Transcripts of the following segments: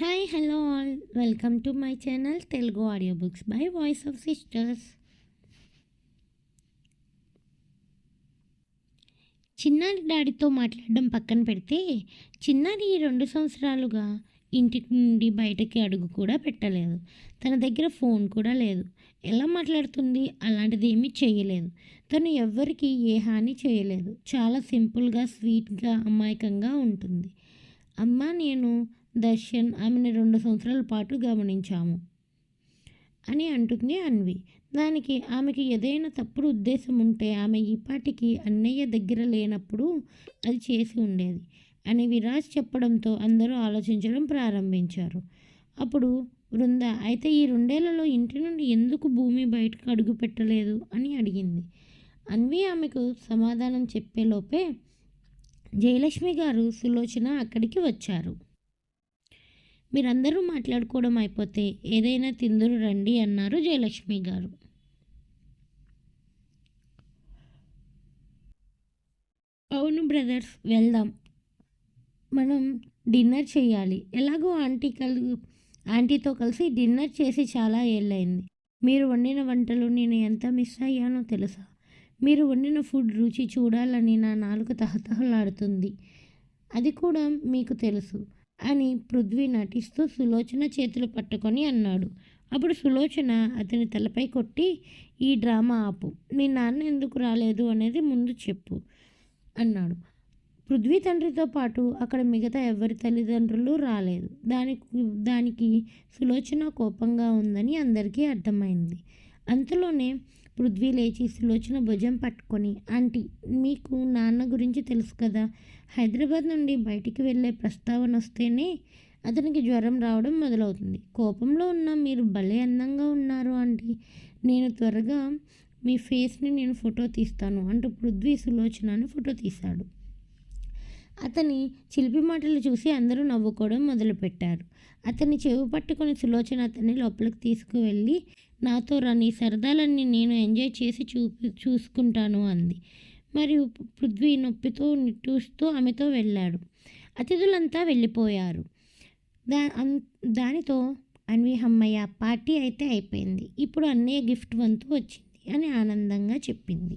Hi hello all. Welcome to my channel Telugu audio books by voice of sisters. చిన్నారి డాడీతో మాట్లాడడం పక్కన పెడితే చిన్నారి ఈ రెండు సంవత్సరాలుగా ఇంటి నుండి బయటకి అడుగు కూడా పెట్టలేదు. తన దగ్గర ఫోన్ కూడా లేదు. ఎలా మాట్లాడుతుంది? అలాంటిది ఏమీ చేయలేదు. తను ఎవ్వరికి ఏ హాని చేయలేదు. చాలా సింపుల్గా స్వీట్గా అమాయకంగా ఉంటుంది. అమ్మ నేను దర్శన్ ఆమెను రెండు సంవత్సరాల పాటు గమనించాము. అని అంటుంది అన్వి. దానికి ఆమెకి ఏదైనా తప్పుడు ఉద్దేశం ఉంటే ఆమె ఈపాటికి అన్నయ్య దగ్గర లేనప్పుడు అది చేసి ఉండేది అని విరాజ్ చెప్పడంతో అందరూ ఆలోచించడం ప్రారంభించారు. అప్పుడు వృంద అయితే ఈ రెండేళ్ళలో ఇంటి నుండి ఎందుకు భూమి బయటకు అడుగు పెట్టలేదు? అని అడిగింది. అన్వి ఆమెకు సమాధానం చెప్పేలోపే జయలక్ష్మి గారు సులోచన అక్కడికి వచ్చారు. మీరందరూ మాట్లాడుకోవడం అయిపోతే ఏదైనా తిందురు రండి అన్నారు జయలక్ష్మి గారు. అవును బ్రదర్స్ వెళ్దాం. మనం డిన్నర్ చేయాలి. ఎలాగో ఆంటీ కలు ఆంటీతో కలిసి డిన్నర్ చేసి చాలా ఏళ్ళైంది మీరు వండిన వంటలు నేను ఎంత మిస్ అయ్యానో తెలుసా? మీరు వండిన ఫుడ్ రుచి చూడాలని నా నాలుగు తహతహలాడుతుంది. అది కూడా మీకు తెలుసు. అని పృథ్వీ నటిస్తూ సులోచన చేతులు పట్టుకొని అన్నాడు. అప్పుడు సులోచన అతని తలపై కొట్టి ఈ డ్రామా ఆపు. మీ నాన్న ఎందుకు రాలేదు అనేది ముందు చెప్పు అన్నాడు. పృథ్వీ తండ్రితో పాటు అక్కడ మిగతా ఎవరి తల్లిదండ్రులు రాలేదు. దానికి దానికి సులోచన కోపంగా ఉందని అందరికీ అర్థమైంది. అంతలోనే పృథ్వీ లేచి సులోచన భుజం పట్టుకొని ఆంటీ మీకు నాన్న గురించి తెలుసు కదా. హైదరాబాద్ నుండి బయటికి వెళ్ళే ప్రస్తావన వస్తేనే అతనికి జ్వరం రావడం మొదలవుతుంది. కోపంలో ఉన్న మీరు భలే అందంగా ఉన్నారు ఆంటీ. నేను త్వరగా మీ ఫేస్ని నేను ఫోటో తీస్తాను అంటూ పృథ్వీ సులోచనను ఫోటో తీశాడు. అతని చిలిపి మాటలు చూసి అందరూ నవ్వుకోవడం మొదలుపెట్టారు. అతని చెవి పట్టుకొని సులోచన అతన్ని లోపలికి తీసుకువెళ్ళి నాతో రాని సరదాలన్నీ నేను ఎంజాయ్ చేసి చూపి చూసుకుంటాను అంది. మరియు పృథ్వీ నొప్పితో నిట్టూస్తూ ఆమెతో వెళ్ళాడు. అతిథులంతా వెళ్ళిపోయారు. దా దానితో అన్వి అమ్మయ్య పార్టీ అయితే అయిపోయింది. ఇప్పుడు అన్నయ్య గిఫ్ట్ వంతు వచ్చింది అని ఆనందంగా చెప్పింది.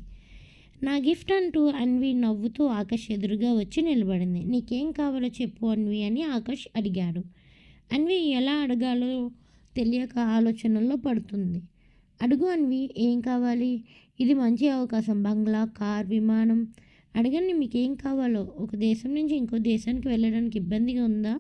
నా గిఫ్ట్ అంటూ అన్వి నవ్వుతూ ఆకాష్ ఎదురుగా వచ్చి నిలబడింది. నీకేం కావాలో చెప్పు అన్వి అని ఆకాష్ అడిగాడు. అన్వి ఎలా అడగాలో తెలియక ఆలోచనల్లో పడుతుంది. అడుగు అన్వి ఏం కావాలి? ఇది మంచి అవకాశం. బంగ్లా కార్ విమానం. అడగండి మీకు ఏం కావాలో. ఒక దేశం నుంచి ఇంకో దేశానికి వెళ్ళడానికి ఇబ్బందిగా ఉందా?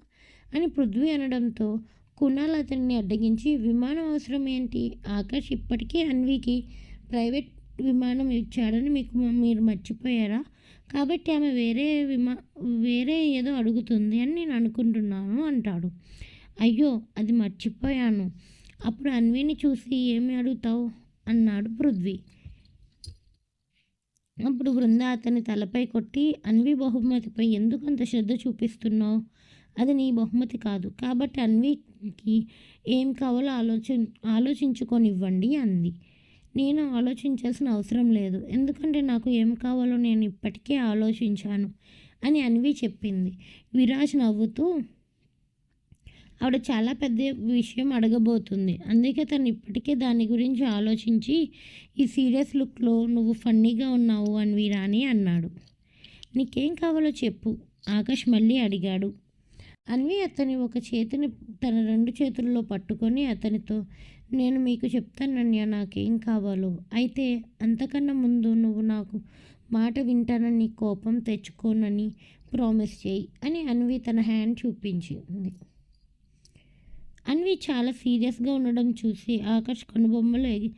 అని పృథ్వీ అనడంతో కుణాల్ అతన్ని అడ్డగించి విమానం అవసరం ఏంటి? ఆకాష్ ఇప్పటికే అన్వికి ప్రైవేట్ విమానం ఇచ్చాడని మీకు మీరు మర్చిపోయారా? కాబట్టి ఆమె వేరే విమా వేరే ఏదో అడుగుతుంది అని నేను అనుకుంటున్నాను అంటాడు. అయ్యో అది మర్చిపోయాను. అప్పుడు అన్విని చూసి ఏమి అడుగుతావు? అన్నాడు పృథ్వీ. అప్పుడు బృంద అతని తలపై కొట్టి అన్వి బహుమతిపై ఎందుకు అంత శ్రద్ధ చూపిస్తున్నావు? అది నీ బహుమతి కాదు. కాబట్టి అన్వికి ఏం కావాలో ఆలోచి ఆలోచించుకొనివ్వండి అంది. నేను ఆలోచించాల్సిన అవసరం లేదు. ఎందుకంటే నాకు ఏం కావాలో నేను ఇప్పటికే ఆలోచించాను అని అన్వి చెప్పింది. విరాజ్ నవ్వుతూ ఆవిడ చాలా పెద్ద విషయం అడగబోతుంది. అందుకే తను ఇప్పటికే దాని గురించి ఆలోచించి ఈ సీరియస్ లుక్లో నువ్వు ఫన్నీగా ఉన్నావు అన్వి రాని అన్నాడు. నీకేం కావాలో చెప్పు ఆకాష్ మళ్ళీ అడిగాడు. అన్వి అతని ఒక చేతిని తన రెండు చేతుల్లో పట్టుకొని అతనితో నేను మీకు చెప్తానన్య నాకేం కావాలో. అయితే అంతకన్నా ముందు నువ్వు నాకు మాట వింటానని కోపం తెచ్చుకోనని ప్రామిస్ చేయి అని అన్వి తన హ్యాండ్ చూపించింది. అన్వి చాలా సీరియస్గా ఉండడం చూసి ఆకాష్ కనుబొమ్మలు ఎగి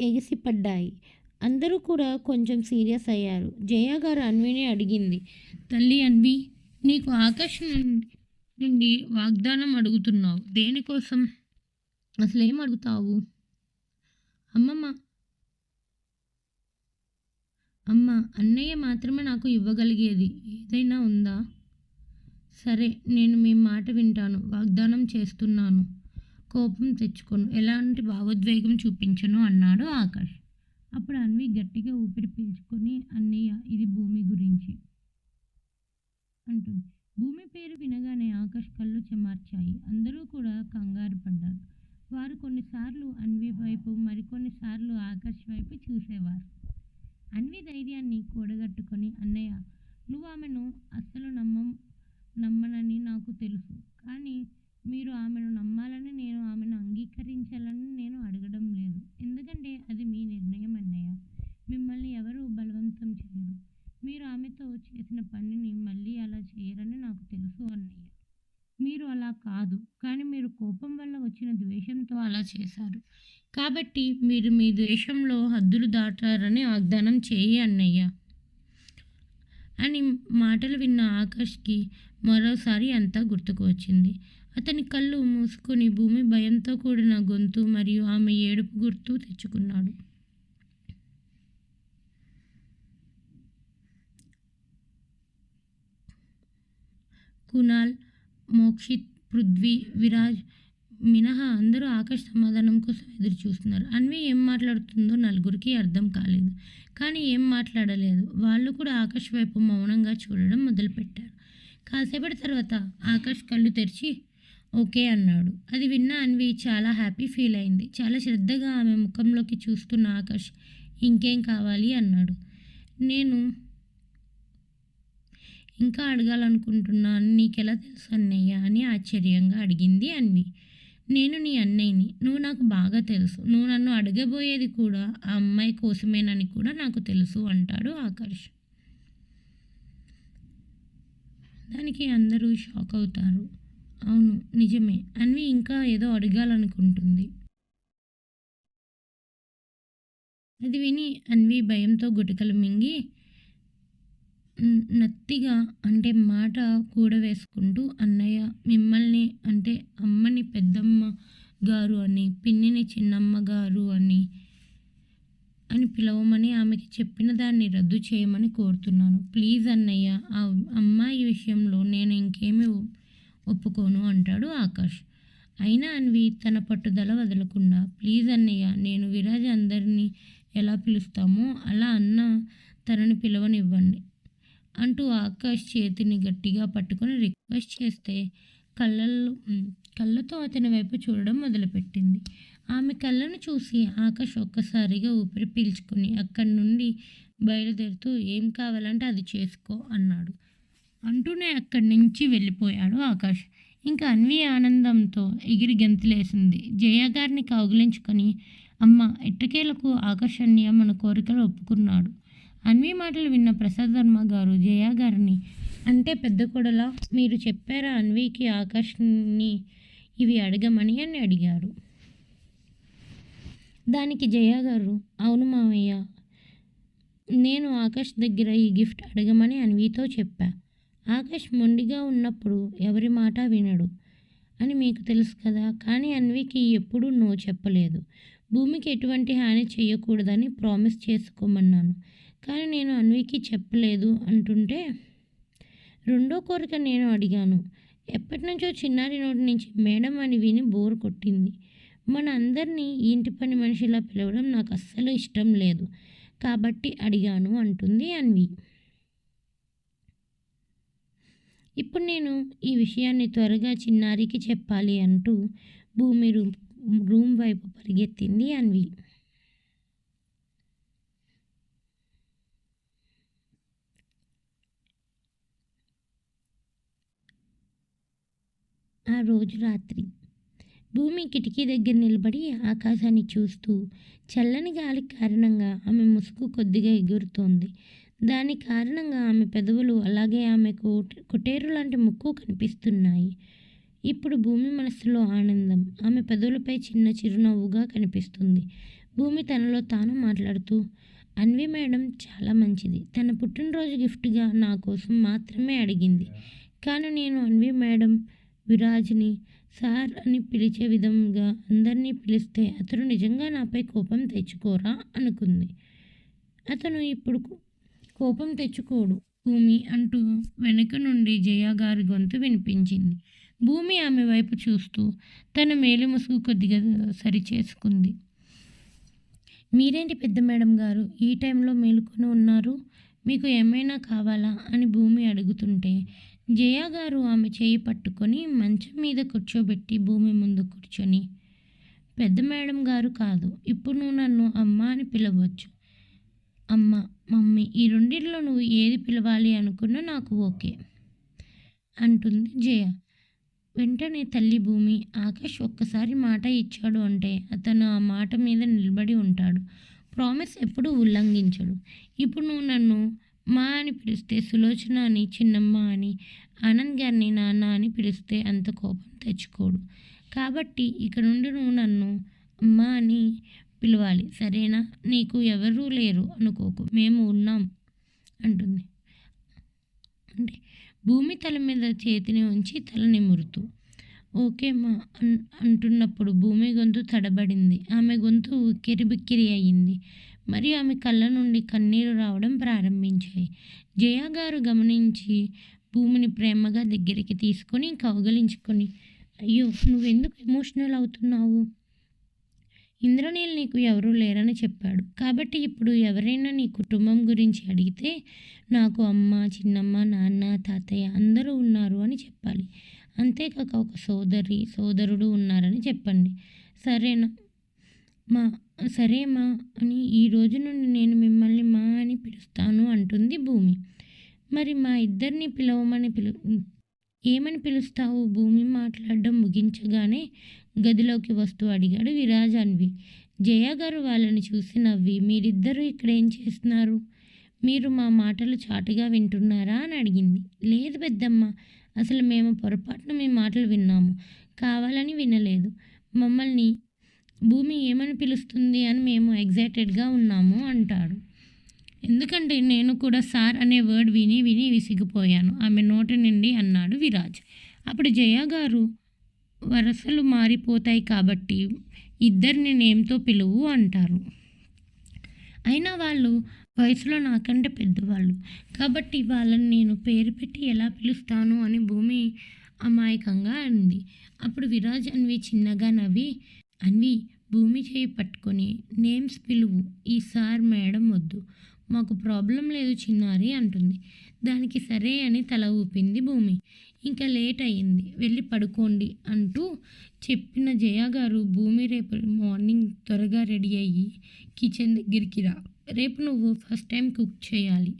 ఎగిసిపడ్డాయి అందరూ కూడా కొంచెం సీరియస్ అయ్యారు. జయ గారు అన్విని అడిగింది. తల్లి అన్వి నీకు ఆకాష్ నుండి వాగ్దానం అడుగుతున్నావు. దేనికోసం? అసలు ఏం అడుగుతావు? అమ్మమ్మ అమ్మ అన్నయ్య మాత్రమే నాకు ఇవ్వగలిగేది ఏదైనా ఉందా? సరే నేను మీ మాట వింటాను వాగ్దానం చేస్తున్నాను. కోపం తెచ్చుకోను. ఎలాంటి భావోద్వేగం చూపించను అన్నాడు ఆకాష్. అప్పుడు అన్వి గట్టిగా ఊపిరి పీల్చుకొని అన్నయ్య ఇది భూమి గురించి అంటుంది. భూమి పేరు వినగానే ఆకాష్ ఆకాష్ కళ్ళు చెమార్చాయి. అందరూ కూడా కంగారు పడ్డారు. వారు కొన్నిసార్లు అన్వి వైపు మరికొన్నిసార్లు ఆకాష్ వైపు చూసేవారు. అన్వి ధైర్యాన్ని కూడగట్టుకొని అన్నయ్య నువ్వు ఆమెను అస్సలు నమ్మం నమ్మనని నాకు తెలుసు. కానీ మీరు ఆమెను నమ్మాలని నేను ఆమెను అంగీకరించాలని నేను అడగడం లేదు. ఎందుకంటే అది మీ నిర్ణయం అన్నయ్య. మిమ్మల్ని ఎవరు బలవంతం చేయరు. మీరు ఆమెతో చేసిన పనిని మళ్ళీ అలా చేయరని నాకు తెలుసు అన్నయ్య. మీరు అలా కాదు. కానీ మీరు కోపం వల్ల వచ్చిన ద్వేషంతో అలా చేశారు. కాబట్టి మీరు మీ ద్వేషంలో హద్దులు దాటారని వాగ్దానం చేయి అన్నయ్య. అని మాటలు విన్న ఆకాష్కి మరోసారి అంతా గుర్తుకు వచ్చింది. అతని కళ్ళు మూసుకొని భూమి భయంతో కూడిన గొంతు మరియు ఆమె ఏడుపు గుర్తు తెచ్చుకున్నాడు. కునాల్ మోక్షిత్ పృథ్వీ విరాజ్ మినహా అందరూ ఆకాష్ సమాధానం కోసం ఎదురు చూస్తున్నారు. అన్వి ఏం మాట్లాడుతుందో నలుగురికి అర్థం కాలేదు. కానీ ఏం మాట్లాడలేదు. వాళ్ళు కూడా ఆకాష్ వైపు మౌనంగా చూడడం మొదలుపెట్టారు. కాసేపటి తర్వాత ఆకాష్ కళ్ళు తెరిచి ఓకే అన్నాడు. అది విన్న అన్వి చాలా హ్యాపీ ఫీల్ అయింది. చాలా శ్రద్ధగా ఆమె ముఖంలోకి చూస్తున్న ఆకాష్ ఇంకేం కావాలి? అన్నాడు. నేను ఇంకా అడగాలనుకుంటున్నాను. నీకెలా తెలుసు అన్నయ్య? అని ఆశ్చర్యంగా అడిగింది అన్వి. నేను నీ అన్నయ్యని నువ్వు నాకు బాగా తెలుసు. నువ్వు నన్ను అడగబోయేది కూడా ఆ అమ్మాయి కోసమేనని కూడా నాకు తెలుసు అంటాడు ఆకర్ష్. దానికి అందరూ షాక్ అవుతారు. అవును నిజమే. అన్వి ఇంకా ఏదో అడగాలనుకుంటుంది. అది విని అన్వి భయంతో గుటికలు మింగి నత్తిగా అంటే మాట కూడవేసుకుంటూ అన్నయ్య మిమ్మల్ని అంటే అమ్మని పెద్దమ్మ గారు అని పిన్నిని చిన్నమ్మ గారు అని అని పిలవమని ఆమెకి చెప్పిన దాన్ని రద్దు చేయమని కోరుతున్నాను. ప్లీజ్ అన్నయ్య ఆ అమ్మాయి విషయంలో నేను ఇంకేమి ఒప్పుకోను అంటాడు ఆకాష్. అయినా అన్వి తన పట్టుదల వదలకుండా ప్లీజ్ అన్నయ్య నేను విరాజ్ అందరినీ ఎలా పిలుస్తామో అలా అన్న తనని పిలవనివ్వండి. అంటూ ఆకాష్ చేతిని గట్టిగా పట్టుకొని రిక్వెస్ట్ చేస్తే కళ్ళల్లో కళ్ళతో అతని వైపు చూడడం మొదలుపెట్టింది. ఆమె కళ్ళను చూసి ఆకాష్ ఒక్కసారిగా ఊపిరి పీల్చుకుని అక్కడి నుండి బయలుదేరుతూ ఏం కావాలంటే అది చేసుకో అన్నాడు. అంటూనే అక్కడి నుంచి వెళ్ళిపోయాడు ఆకాష్. ఇంకా అన్వి ఆనందంతో ఎగిరి గెంతులేసింది. జయ గారిని కౌగిలించుకొని అమ్మ ఎట్టకేలకు ఆకర్షణీయ మన కోరికలు ఒప్పుకున్నాడు. అన్వి మాటలు విన్న ప్రసాద్ వర్మ గారు జయ గారిని అంటే పెద్ద కొడలా మీరు చెప్పారా అన్వికి ఆకాష్ని ఇవి అడగమని? అని అడిగారు. దానికి జయ గారు అవును మామయ్య నేను ఆకాష్ దగ్గర ఈ గిఫ్ట్ అడగమని అన్వితో చెప్పా. ఆకాష్ మొండిగా ఉన్నప్పుడు ఎవరి మాట వినడు అని మీకు తెలుసు కదా కానీ అన్వికి ఎప్పుడూ నో చెప్పలేదు. భూమికి ఎటువంటి హాని చేయకూడదని ప్రామిస్ చేసుకోమన్నాను. కానీ నేను అన్వికి చెప్పలేదు అంటుంటే రెండో కోరిక నేను అడిగాను. ఎప్పటి నుంచో చిన్నారి నోటి నుంచి మేడం అని విని బోర్ కొట్టింది. మన అందరినీ ఇంటి పని మనిషిలా పిలవడం నాకు అస్సలు ఇష్టం లేదు. కాబట్టి అడిగాను అంటుంది అన్వి. ఇప్పుడు నేను ఈ విషయాన్ని త్వరగా చిన్నారికి చెప్పాలి అంటూ భూమి రూమ్ రూమ్ వైపు పరిగెత్తింది అన్వి. ఆ రోజు రాత్రి. భూమి కిటికీ దగ్గర నిలబడి ఆకాశాన్ని చూస్తూ చల్లని గాలి కారణంగా ఆమె ముసుగు కొద్దిగా ఎగురుతోంది. దాని కారణంగా ఆమె పెదవులు అలాగే ఆమె కోట- లాంటి ముక్కు కనిపిస్తున్నాయి. ఇప్పుడు భూమి మనస్సులో ఆనందం. ఆమె పెదవులపై చిన్న చిరునవ్వుగా కనిపిస్తుంది. భూమి తనలో తాను మాట్లాడుతూ అన్వి మేడం చాలా మంచిది. తన పుట్టినరోజు గిఫ్ట్గా నా కోసం మాత్రమే అడిగింది. కానీ నేను అన్వి మేడం విరాజ్ని సార్ అని పిలిచే విధంగా అందరినీ పిలిస్తే అతను నిజంగా నాపై కోపం తెచ్చుకోరా అనుకుంది. అతను ఇప్పుడు కోపం తెచ్చుకోడు. భూమి అంటూ వెనుక నుండి జయ గారి గొంతు వినిపించింది. భూమి ఆమె వైపు చూస్తూ తన మేలు ముసుగు కొద్దిగా సరిచేసుకుంది. మీరేంటి పెద్ద మేడం గారు? ఈ టైంలో మేలుకొని ఉన్నారు. మీకు ఏమైనా కావాలా? అని భూమి అడుగుతుంటే జయ గారు ఆమె చేయి పట్టుకొని మంచం మీద కూర్చోబెట్టి భూమి ముందు కూర్చొని పెద్ద మేడం గారు కాదు ఇప్పుడు నువ్వు నన్ను అమ్మ అని పిలవచ్చు. అమ్మ మమ్మీ ఈ రెండిట్లో నువ్వు ఏది పిలవాలి అనుకున్నా నాకు ఓకే అంటుంది జయ. వెంటనే తల్లి భూమి ఆకాష్ ఒక్కసారి మాట ఇచ్చాడు అంటే అతను ఆ మాట మీద నిలబడి ఉంటాడు. ప్రామిస్ ఎప్పుడూ ఉల్లంఘించడు. ఇప్పుడు నువ్వు నన్ను మా అని పిలిస్తే సులోచన అని చిన్నమ్మ అని ఆనంద్ గారిని నాన్న అని పిలిస్తే అంత కోపం తెచ్చుకోడు. కాబట్టి ఇక నుండి నువ్వు నన్ను అమ్మ అని పిలవాలి. సరేనా? నీకు ఎవరూ లేరు అనుకోకు. మేము ఉన్నాం అంటుంది. అంటే భూమి తల మీద చేతిని ఉంచి తల నిమురుతూ. ఓకే మా అన్ అంటున్నప్పుడు భూమి గొంతు తడబడింది. ఆమె గొంతు ఉక్కిరి బిక్కిరి అయ్యింది. మరియు ఆమె కళ్ళ నుండి కన్నీరు రావడం ప్రారంభించాయి. జయ గారు గమనించి భూమిని ప్రేమగా దగ్గరికి తీసుకొని కౌగలించుకొని అయ్యో నువ్వెందుకు ఎమోషనల్ అవుతున్నావు? ఇంద్రనీల్ నీకు ఎవరూ లేరని చెప్పాడు. కాబట్టి ఇప్పుడు ఎవరైనా నీ కుటుంబం గురించి అడిగితే నాకు అమ్మ చిన్నమ్మ నాన్న తాతయ్య అందరూ ఉన్నారు అని చెప్పాలి. అంతేకాక ఒక సోదరి సోదరుడు ఉన్నారని చెప్పండి. సరేనా? మా సరే మా అని ఈ రోజు నుండి నేను మిమ్మల్ని మా అని పిలుస్తాను అంటుంది భూమి. మరి మా ఇద్దరిని పిలవమని పిలు ఏమని పిలుస్తావు భూమి? మాట్లాడడం ముగించగానే గదిలోకి వస్తూ అడిగాడు విరాజాన్వి. జయ గారు వాళ్ళని చూసి నవ్వి మీరిద్దరూ ఇక్కడ ఏం చేస్తున్నారు? మీరు మా మాటలు చాటుగా వింటున్నారా? అని అడిగింది. లేదు పెద్దమ్మ అసలు మేము పొరపాటున మీ మాటలు విన్నాము. కావాలని వినలేదు. మమ్మల్ని భూమి ఏమని పిలుస్తుంది అని మేము ఎగ్జైటెడ్గా ఉన్నాము అంటాడు. ఎందుకంటే నేను కూడా సార్ అనే వర్డ్ విని విని విసిగిపోయాను. ఆమె నోటి నుండి అన్నాడు విరాజ్. అప్పుడు జయ గారు వరసలు మారిపోతాయి కాబట్టి ఇద్దరిని నేమ్తో పిలువు అంటారు. అయినా వాళ్ళు వయసులో నాకంటే పెద్దవాళ్ళు. కాబట్టి వాళ్ళని నేను పేరు పెట్టి ఎలా పిలుస్తాను అని భూమి అమాయకంగా అంది. అప్పుడు విరాజ్ అన్వి చిన్నగా నవ్వి అన్వి భూమి చేయి పట్టుకొని నేమ్స్ పిలువు. ఈ సార్ మేడం వద్దు. మాకు ప్రాబ్లం లేదు చిన్నారి అంటుంది. దానికి సరే అని తల ఊపింది భూమి. ఇంకా లేట్ అయ్యింది. వెళ్ళి పడుకోండి అంటూ చెప్పిన జయ గారు భూమి రేపు మార్నింగ్ త్వరగా రెడీ అయ్యి కిచెన్ దగ్గరికి రా. రేపు నువ్వు ఫస్ట్ టైం కుక్ చేయాలి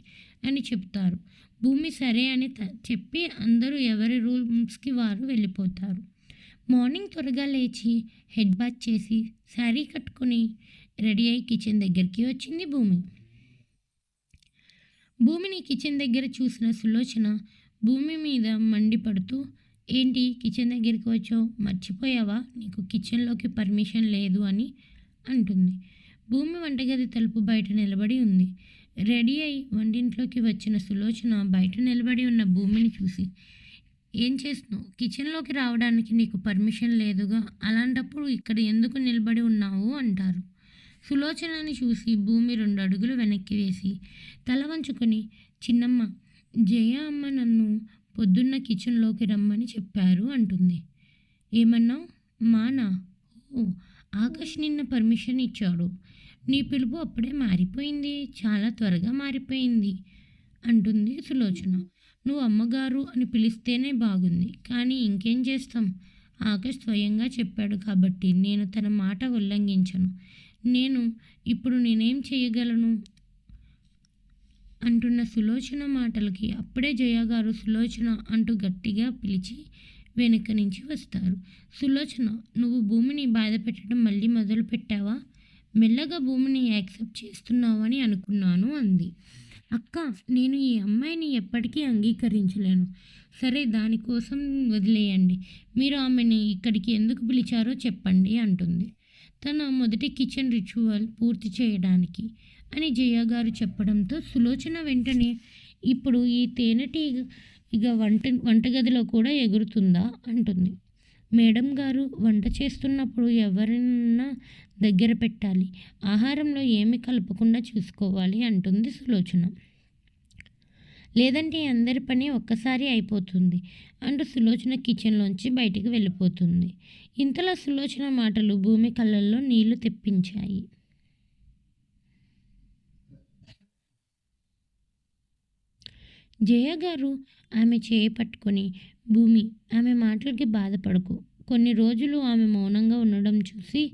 అని చెప్తారు. భూమి సరే అని చెప్పి అందరూ ఎవరి రూమ్స్కి వారు వెళ్ళిపోతారు. మార్నింగ్ త్వరగా లేచి హెడ్ బాత్ చేసి శారీ కట్టుకొని రెడీ అయ్యి కిచెన్ దగ్గరికి వచ్చింది భూమి. భూమిని కిచెన్ దగ్గర చూసిన సులోచన భూమి మీద మండిపడుతూ ఏంటి కిచెన్ దగ్గరికి వచ్చావు? మర్చిపోయావా? నీకు కిచెన్లోకి పర్మిషన్ లేదు అని అంటుంది. భూమి వంటగది తలుపు బయట నిలబడి ఉంది. రెడీ అయి వంటింట్లోకి వచ్చిన సులోచన బయట నిలబడి ఉన్న భూమిని చూసి ఏం చేస్తున్నావు? కిచెన్లోకి రావడానికి నీకు పర్మిషన్ లేదుగా? అలాంటప్పుడు ఇక్కడ ఎందుకు నిలబడి ఉన్నావు? అంటారు. సులోచనని చూసి భూమి రెండు అడుగులు వెనక్కి వేసి తల వంచుకొని చిన్నమ్మ జయ అమ్మ నన్ను పొద్దున్న కిచెన్లోకి రమ్మని చెప్పారు అంటుంది. ఏమన్నావు? మానా? ఓ ఆకాష్ నిన్న పర్మిషన్ ఇచ్చాడు. నీ పిలుపు అప్పుడే మారిపోయింది. చాలా త్వరగా మారిపోయింది అంటుంది సులోచన. నువ్వు అమ్మగారు అని పిలిస్తేనే బాగుంది. కానీ ఇంకేం చేస్తాం? ఆకాష్ స్వయంగా చెప్పాడు కాబట్టి నేను తన మాట ఉల్లంఘించను. నేను ఇప్పుడు నేనేం చేయగలను? అంటున్న సులోచన మాటలకి అప్పుడే జయగారు సులోచన అంటూ గట్టిగా పిలిచి వెనుక నుంచి వస్తారు. సులోచన నువ్వు భూమిని బాధ పెట్టడం మళ్ళీ మొదలు పెట్టావా మెల్లగా భూమిని యాక్సెప్ట్ చేస్తున్నావని అనుకున్నాను అంది. అక్క నేను ఈ అమ్మాయిని ఎప్పటికీ అంగీకరించలేను. సరే దానికోసం వదిలేయండి. మీరు ఆమెని ఇక్కడికి ఎందుకు పిలిచారో చెప్పండి అంటుంది. తన మొదటి కిచెన్ రిచువల్ పూర్తి చేయడానికి అని జయ గారు చెప్పడంతో సులోచన వెంటనే ఇప్పుడు ఈ తేనెటీగ ఇక వంట వంటగదిలో కూడా ఎగురుతుందా? అంటుంది. మేడం గారు వంట చేస్తున్నప్పుడు ఎవరినన్నా దగ్గర పెట్టాలి. ఆహారంలో ఏమి కలపకుండా చూసుకోవాలి అంటుంది సులోచన. లేదంటే అందరి పని ఒక్కసారి అయిపోతుంది అంటూ సులోచన కిచెన్లోంచి బయటికి వెళ్ళిపోతుంది. ఇంతలో సులోచన మాటలు భూమి కళ్ళల్లో నీళ్ళు తెప్పించాయి. జయ గారు ఆమె చేయి పట్టుకొని భూమి. ఆమె మాటలకి బాధపడకు. కొన్ని రోజులు ఆమె మౌనంగా ఉండడం చూసి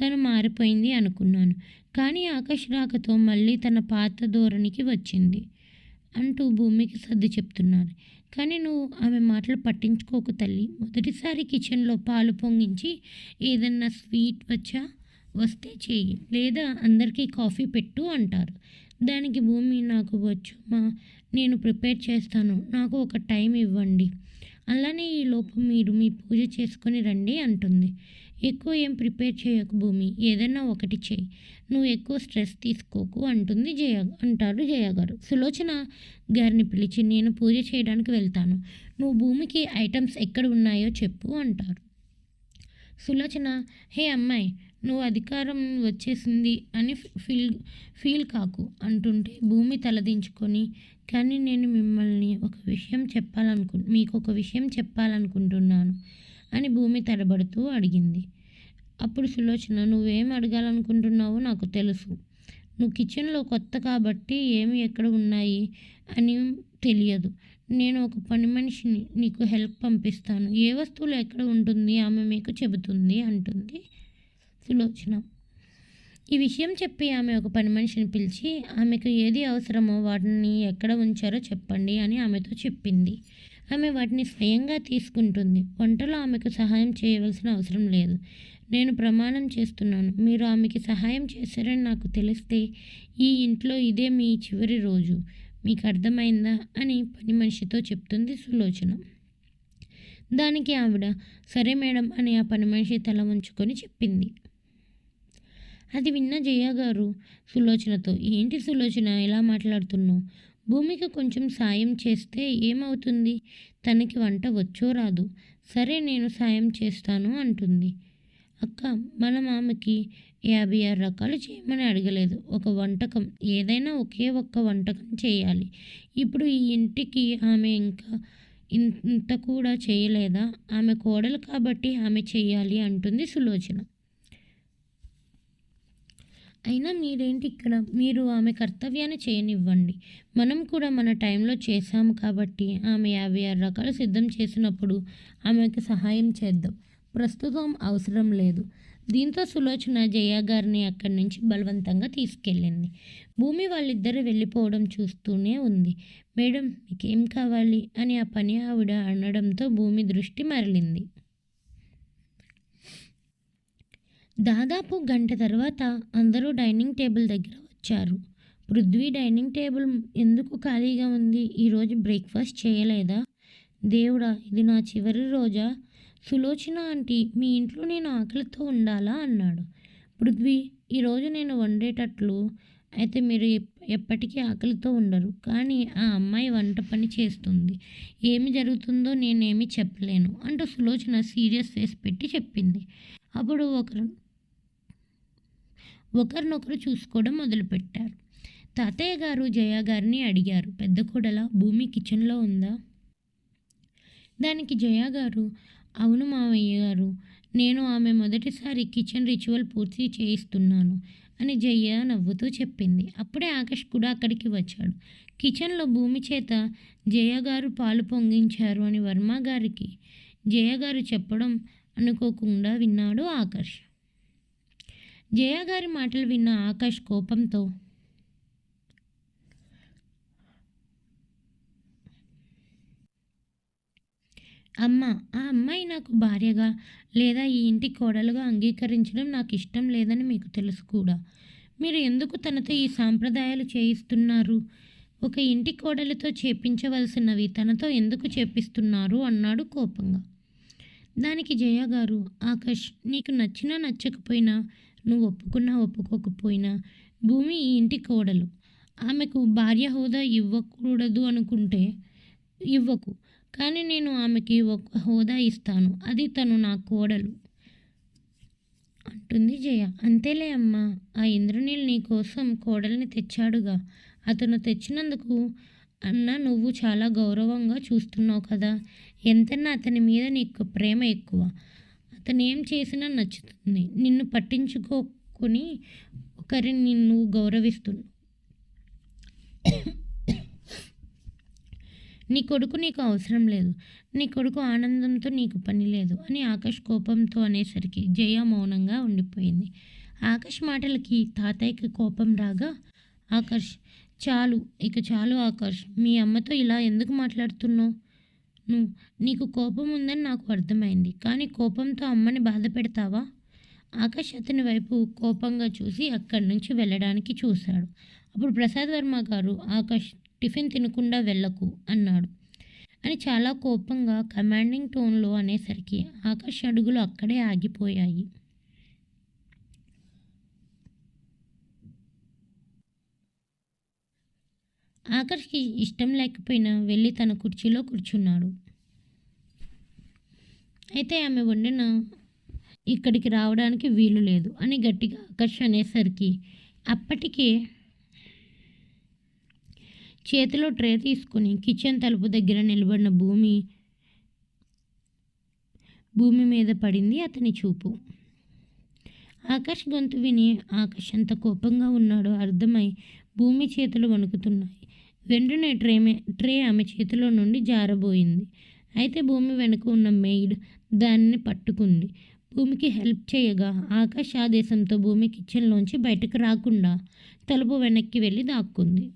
తను మారిపోయింది అనుకున్నాను. కానీ ఆకాశ్ రాకతో మళ్ళీ తన పాత ధోరణికి వచ్చింది అంటూ భూమికి సర్ది చెప్తున్నారు కానీ నువ్వు ఆమె మాటలు పట్టించుకోకు తల్లి. మొదటిసారి కిచెన్లో పాలు పొంగించి ఏదన్నా స్వీట్ వచ్చా? వస్తే చెయ్యి. లేదా అందరికీ కాఫీ పెట్టు అంటారు. దానికి భూమి నాకు వచ్చు మా నేను ప్రిపేర్ చేస్తాను. నాకు ఒక టైం ఇవ్వండి. అలానే ఈ లోపు మీరు మీ పూజ చేసుకొని రండి అంటుంది. ఎక్కువ ఏం ప్రిపేర్ చేయకు భూమి ఏదైనా ఒకటి చేయి. నువ్వు ఎక్కువ స్ట్రెస్ తీసుకోకు అంటుంది జయ అంటారు జయ గారు సులోచన గారిని పిలిచి నేను పూజ చేయడానికి వెళ్తాను. నువ్వు భూమికి ఐటమ్స్ ఎక్కడ ఉన్నాయో చెప్పు అంటారు. సులోచన హే అమ్మాయి నువ్వు అధికారం వచ్చేసింది అని ఫీల్ ఫీల్ కాకు అంటుంటే భూమి తలదించుకొని కానీ నేను మిమ్మల్ని ఒక విషయం చెప్పాలనుకు మీకు ఒక విషయం చెప్పాలనుకుంటున్నాను అని భూమి తడబడుతూ అడిగింది. అప్పుడు సులోచన నువ్వేం అడగాలనుకుంటున్నావో నాకు తెలుసు. నువ్వు కిచెన్లో కొత్త కాబట్టి ఏమి ఎక్కడ ఉన్నాయి అని తెలియదు. నేను ఒక పని మనిషిని నీకు హెల్ప్ పంపిస్తాను. ఏ వస్తువులు ఎక్కడ ఉంటుంది? ఆమె మీకు చెబుతుంది అంటుంది. సులోచన ఈ విషయం చెప్పి ఆమె ఒక పని మనిషిని పిలిచి ఆమెకు ఏది అవసరమో వాటిని ఎక్కడ ఉంచారో చెప్పండి అని ఆమెతో చెప్పింది. ఆమె వాటిని స్వయంగా తీసుకుంటుంది. వంటలో ఆమెకు సహాయం చేయవలసిన అవసరం లేదు. నేను ప్రమాణం చేస్తున్నాను. మీరు ఆమెకి సహాయం చేశారని నాకు తెలిస్తే ఈ ఇంట్లో ఇదే మీ చివరి రోజు. మీకు అర్థమైందా? అని పని మనిషితో చెప్తుంది సులోచన. దానికి ఆవిడ సరే మేడం అని ఆ పని మనిషి తల ఉంచుకొని చెప్పింది. అది విన్న జయ గారు సులోచనతో ఏంటి సులోచన ఎలా మాట్లాడుతున్నావు? భూమికి కొంచెం సాయం చేస్తే ఏమవుతుంది? తనకి వంట వచ్చో రాదు. సరే నేను సాయం చేస్తాను అంటుంది. అక్క మన మామకి యాభై ఆరు రకాలు చేయమని అడగలేదు. ఒక వంటకం ఏదైనా ఒకే ఒక్క వంటకం చేయాలి. ఇప్పుడు ఈ ఇంటికి ఆమె ఇంకా ఇంత కూడా చేయలేదా? ఆమె కోడలు కాబట్టి ఆమె చేయాలి అంటుంది సులోచన. అయినా మీరేంటి ఇక్కడ? మీరు ఆమె కర్తవ్యాన్ని చేయనివ్వండి. మనం కూడా మన టైంలో చేశాము కాబట్టి ఆమె యాభై ఆరు రకాలు సిద్ధం చేసినప్పుడు ఆమెకు సహాయం చేద్దాం. ప్రస్తుతం అవసరం లేదు. దీంతో సులోచన జయ గారిని అక్కడి నుంచి బలవంతంగా తీసుకెళ్ళింది. భూమి వాళ్ళిద్దరు వెళ్ళిపోవడం చూస్తూనే ఉంది. మేడం మీకేం కావాలి? అని ఆ పని ఆవిడ అనడంతో భూమి దృష్టి మరలింది. దాదాపు గంట తర్వాత అందరూ డైనింగ్ టేబుల్ దగ్గర వచ్చారు. పృథ్వీ డైనింగ్ టేబుల్ ఎందుకు ఖాళీగా ఉంది? ఈరోజు బ్రేక్ఫాస్ట్ చేయలేదా? దేవుడా ఇది నా చివరి రోజా? సులోచన ఆంటీ మీ ఇంట్లో నేను ఆకలితో ఉండాలా? అన్నాడు. పృథ్వీ ఈరోజు నేను వండేటట్లు. అయితే మీరు ఎప్పటికీ ఆకలితో ఉండరు. కానీ ఆ అమ్మాయి వంట పని చేస్తుంది. ఏమి జరుగుతుందో నేనేమి చెప్పలేను అంటూ సులోచన సీరియస్ ఫేస్ పెట్టి చెప్పింది. అప్పుడు ఒకరు ఒకరినొకరు చూసుకోవడం మొదలుపెట్టారు. తాతయ్య గారు జయ గారిని అడిగారు పెద్ద కోడల భూమి కిచెన్లో ఉందా? దానికి జయ గారు అవును మావయ్య గారు నేను ఆమె మొదటిసారి కిచెన్ రిచువల్ పూర్తి చేయిస్తున్నాను అని జయ నవ్వుతూ చెప్పింది. అప్పుడే ఆకాష్ కూడా అక్కడికి వచ్చాడు. కిచెన్లో భూమి చేత జయ గారు పాలు పొంగించారు అని వర్మ గారికి జయ గారు చెప్పడం అనుకోకుండా విన్నాడు ఆకాష్. జయ గారి మాటలు విన్న ఆకాష్ కోపంతో అమ్మ ఆ అమ్మాయి నాకు భార్యగా లేదా ఈ ఇంటి కోడలుగా అంగీకరించడం నాకు ఇష్టం లేదని మీకు తెలుసు కూడా. మీరు ఎందుకు తనతో ఈ సాంప్రదాయాలు చేయిస్తున్నారు? ఒక ఇంటి కోడలితో చేపించవలసినవి తనతో ఎందుకు చేపిస్తున్నారు? అన్నాడు కోపంగా. దానికి జయ గారు ఆకాష్ నీకు నచ్చినా నచ్చకపోయినా నువ్వు ఒప్పుకున్నా ఒప్పుకోకపోయినా భూమి ఈ ఇంటి కోడలు. ఆమెకు భార్య హోదా ఇవ్వకూడదు అనుకుంటే ఇవ్వకు కానీ నేను ఆమెకి ఒక హోదా ఇస్తాను. అది తను నా కోడలు. అంటుంది జయ. అంతేలే అమ్మా ఆ ఇంద్రనీల్ నీ కోసం కోడల్ని తెచ్చాడుగా. అతను తెచ్చినందుకు అన్న నువ్వు చాలా గౌరవంగా చూస్తున్నావు కదా. ఎంతన్నా అతని మీద నీకు ప్రేమ ఎక్కువ. అతను ఏం చేసినా నచ్చుతుంది. నిన్ను పట్టించుకోకొని ఒకరిని నిన్ను గౌరవిస్తున్నావు నీ కొడుకు నీకు అవసరం లేదు. నీ కొడుకు ఆనందంతో నీకు పని లేదు అని ఆకాష్ కోపంతో అనేసరికి జయ మౌనంగా ఉండిపోయింది. ఆకాష్ మాటలకి తాతయ్యకి కోపం రాగా ఆకాష్ చాలు ఇక చాలు ఆకాష్ మీ అమ్మతో ఇలా ఎందుకు మాట్లాడుతున్నావు? నీకు కోపం ఉందని నాకు అర్థమైంది. కానీ కోపంతో అమ్మని బాధ పెడతావా? ఆకాష్ అతని వైపు కోపంగా చూసి అక్కడి నుంచి వెళ్ళడానికి చూశాడు. అప్పుడు ప్రసాద్ వర్మ గారు ఆకాష్ టిఫిన్ తినకుండా వెళ్ళకు అన్నాడు. అని చాలా కోపంగా కమాండింగ్ టోన్లో అనేసరికి ఆకాష్ అడుగులు అక్కడే ఆగిపోయాయి. ఆకాష్కి ఇష్టం లేకపోయినా వెళ్ళి తన కుర్చీలో కూర్చున్నాడు. అయితే ఆమె వండిన ఇక్కడికి రావడానికి వీలు లేదు అని గట్టిగా ఆకర్ష్ అనేసరికి అప్పటికే చేతిలో ట్రే తీసుకుని కిచెన్ తలుపు దగ్గర నిలబడిన భూమి భూమి మీద పడింది అతని చూపు. ఆకాష్ గొంతు విని ఆకాష్ ఎంత కోపంగా ఉన్నాడో అర్థమై భూమి చేతులు వణుకుతున్నాయి. వెంటనే ట్రే మే- ట్రే ఆమె చేతిలో నుండి జారబోయింది. అయితే భూమి వెనుక ఉన్న మెయిడ్ దానిని పట్టుకుంది. భూమికి హెల్ప్ చేయగా ఆకాష్ ఆదేశంతో భూమి కిచెన్లోంచి బయటకు రాకుండా తలుపు వెనక్కి వెళ్ళి దాక్కుంది.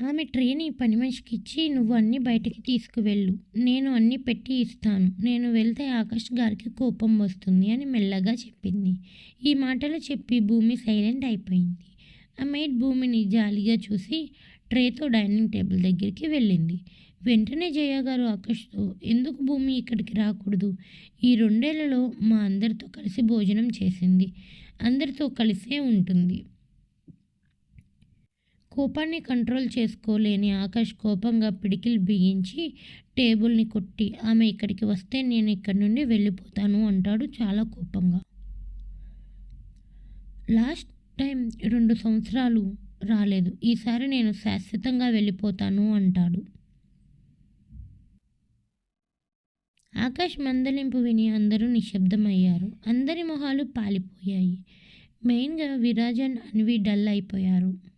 ఆమె ట్రేని పని మనిషికి ఇచ్చి నువ్వు అన్నీ బయటికి తీసుకువెళ్ళు. నేను అన్నీ పెట్టి ఇస్తాను. నేను వెళ్తే ఆకాష్ గారికి కోపం వస్తుంది అని మెల్లగా చెప్పింది. ఈ మాటలు చెప్పి భూమి సైలెంట్ అయిపోయింది. ఆ మెయిడ్ భూమిని జాలిగా చూసి ట్రేతో డైనింగ్ టేబుల్ దగ్గరికి వెళ్ళింది. వెంటనే జయ గారు ఆకాష్తో ఎందుకు భూమి ఇక్కడికి రాకూడదు? ఈ రెండేళ్ళలో మా అందరితో కలిసి భోజనం చేసింది. అందరితో కలిసే ఉంటుంది. కోపాన్ని కంట్రోల్ చేసుకోలేని ఆకాష్ కోపంగా పిడికిలు బిగించి టేబుల్ని కొట్టి ఆమె ఇక్కడికి వస్తే నేను ఇక్కడి నుండి వెళ్ళిపోతాను అంటాడు చాలా కోపంగా. లాస్ట్ టైం రెండు సంవత్సరాలు రాలేదు. ఈసారి నేను శాశ్వతంగా వెళ్ళిపోతాను అంటాడు. ఆకాష్ మందలింపు విని అందరూ నిశ్శబ్దమయ్యారు. అందరి మొహాలు పాలిపోయాయి. మెయిన్గా విరాజన్ అన్వి డల్ అయిపోయారు.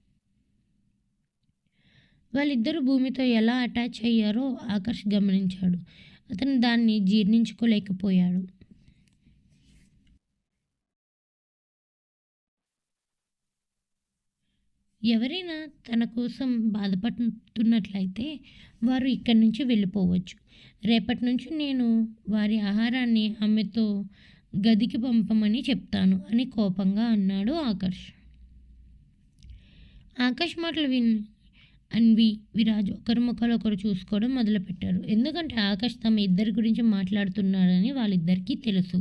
వాళ్ళిద్దరూ భూమితో ఎలా అటాచ్ అయ్యారో ఆకర్ష్ గమనించాడు. అతను దాన్ని జీర్ణించుకోలేకపోయాడు. ఎవరైనా తన కోసం బాధపడుతున్నట్లయితే వారు ఇక్కడి నుంచి వెళ్ళిపోవచ్చు. రేపటి నుంచి నేను వారి ఆహారాన్ని ఆమెతో గదికి పంపమని చెప్తాను అని కోపంగా అన్నాడు ఆకర్ష్. ఆకాష్ మాటలు విని అన్వి విరాజ్ ఒకరి ముఖాలు ఒకరు చూసుకోవడం మొదలుపెట్టారు. ఎందుకంటే ఆకాష్ తమ ఇద్దరి గురించి మాట్లాడుతున్నాడని వాళ్ళిద్దరికీ తెలుసు.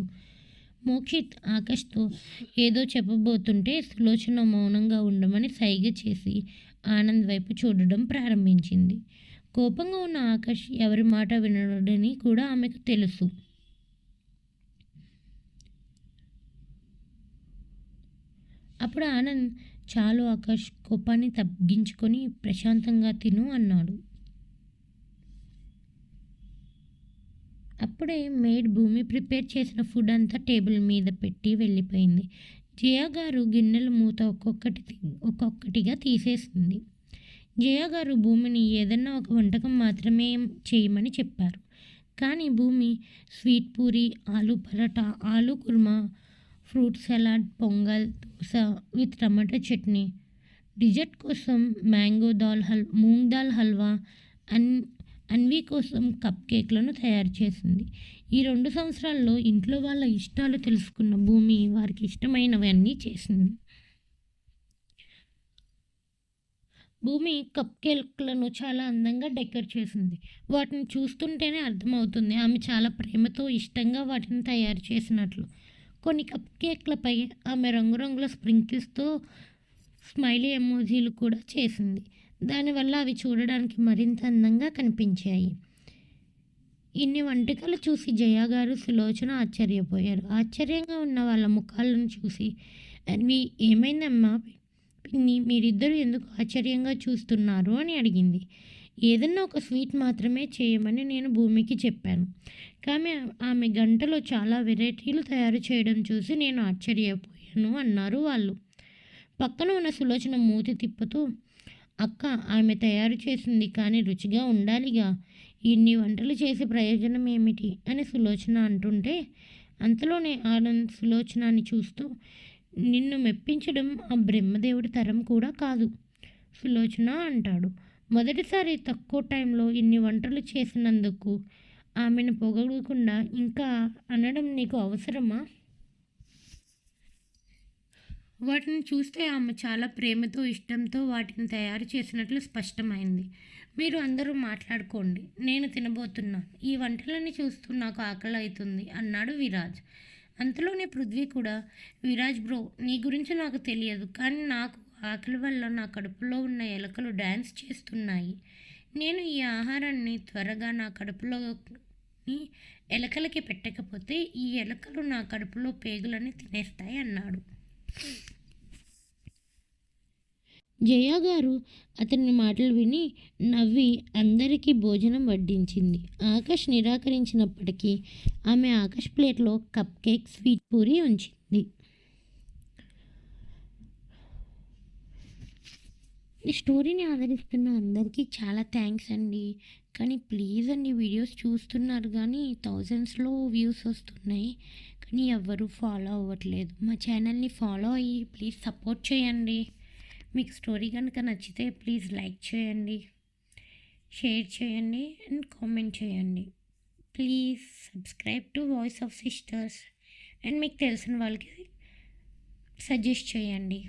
మోక్షిత్ ఆకాష్తో ఏదో చెప్పబోతుంటే సులోచన మౌనంగా ఉండమని సైగ చేసి ఆనంద్ వైపు చూడడం ప్రారంభించింది. కోపంగా ఉన్న ఆకాష్ ఎవరి మాట వినడని కూడా ఆమెకు తెలుసు. అప్పుడు ఆనంద్ చాలు ఆకాష్ కోపాన్ని తగ్గించుకొని ప్రశాంతంగా తిను అన్నాడు. అప్పుడే మేడ్ భూమి ప్రిపేర్ చేసిన ఫుడ్ అంతా టేబుల్ మీద పెట్టి వెళ్ళిపోయింది. జయ గారు గిన్నెల మూత ఒక్కొక్కటి ఒక్కొక్కటిగా తీసేసింది. జయ గారు భూమిని ఏదన్నా ఒక వంటకం మాత్రమే చేయమని చెప్పారు. కానీ భూమి sweet puri aloo paratha aloo kurma fruit salad pongal dosa with tomato chutney. Dessert కోసం మ్యాంగో దాల్ హల్ మూంగ్ దాల్ హల్వా అన్ అన్వి కోసం కప్ కేక్లను తయారు చేసింది. ఈ రెండు సంవత్సరాల్లో ఇంట్లో వాళ్ళ ఇష్టాలు తెలుసుకున్న భూమి వారికి ఇష్టమైనవన్నీ చేసింది. భూమి కప్ కేక్లను చాలా అందంగా డెకర్ చేసింది. వాటిని చూస్తుంటేనే అర్థమవుతుంది ఆమె చాలా ప్రేమతో ఇష్టంగా వాటిని తయారు చేసినట్లు. కొన్ని కప్ కేక్లపై ఆమె రంగురంగుల స్ప్రింకిల్స్తో స్మైలీ ఎమోజీలు కూడా చేసింది. దానివల్ల అవి చూడడానికి మరింత అందంగా కనిపించాయి. ఇన్ని వంటకాలు చూసి జయ గారు సులోచన ఆశ్చర్యపోయారు. ఆశ్చర్యంగా ఉన్న వాళ్ళ ముఖాలను చూసి మీ ఏమైందమ్మా? పిన్ని మీరిద్దరూ ఎందుకు ఆశ్చర్యంగా చూస్తున్నారు? అని అడిగింది. ఏదన్నా ఒక స్వీట్ మాత్రమే చేయమని నేను భూమికి చెప్పాను. కానీ ఆమె గంటలో చాలా వెరైటీలు తయారు చేయడం చూసి నేను ఆశ్చర్యపోయాను అన్నారు వాళ్ళు. పక్కన ఉన్న సులోచన మూతి తిప్పుతూ అక్క ఆమె తయారు చేసింది కానీ రుచిగా ఉండాలిగా. ఇన్ని వంటలు చేసే ప్రయోజనం ఏమిటి? అని సులోచన అంటుంటే అంతలోనే ఆనంద్ సులోచనాన్ని చూస్తూ నిన్ను మెప్పించడం ఆ బ్రహ్మదేవుడి తరం కూడా కాదు సులోచన అంటాడు. మొదటిసారి తక్కువ టైంలో ఇన్ని వంటలు చేసినందుకు ఆమెను పొగడకుండా ఇంకా అనడం నీకు అవసరమా? వాటిని చూస్తే ఆమె చాలా ప్రేమతో ఇష్టంతో వాటిని తయారు చేసినట్లు స్పష్టమైంది. మీరు అందరూ మాట్లాడుకోండి. నేను తినబోతున్నాను ఈ వంటలన్నీ చూస్తూ నాకు ఆకలి అవుతుంది అన్నాడు విరాజ్. అంతలోనే పృథ్వీ కూడా విరాజ్ బ్రో నీ గురించి నాకు తెలియదు కానీ నాకు ఆకలి వల్ల నా కడుపులో ఉన్న ఎలకలు డ్యాన్స్ చేస్తున్నాయి. నేను ఈ ఆహారాన్ని త్వరగా నా కడుపులో ఎలకలకి పెట్టకపోతే ఈ ఎలకలు నా కడుపులో పేగులని తినేస్తాయి అన్నాడు. జయ గారు అతని మాటలు విని నవ్వి అందరికీ భోజనం వడ్డించింది. ఆకాష్ నిరాకరించినప్పటికీ ఆమె ఆకాష్ ప్లేట్లో కప్ కేక్ స్వీట్ పూరి ఉంచింది. ఈ స్టోరీని ఆదరిస్తున్న అందరికీ చాలా థ్యాంక్స్ అండి. కానీ ప్లీజ్ అండి వీడియోస్ చూస్తున్నారు కానీ థౌజండ్స్లో వ్యూస్ వస్తున్నాయి. కానీ ఎవ్వరూ ఫాలో అవ్వట్లేదు. మా ఛానల్ని ఫాలో అయ్యి ప్లీజ్ సపోర్ట్ చేయండి. మీకు స్టోరీ కనుక నచ్చితే ప్లీజ్ లైక్ చేయండి షేర్ చేయండి అండ్ కామెంట్ చేయండి. Please subscribe to voice of sisters and మీకు తెలిసిన వాళ్ళకి సజెస్ట్ చేయండి.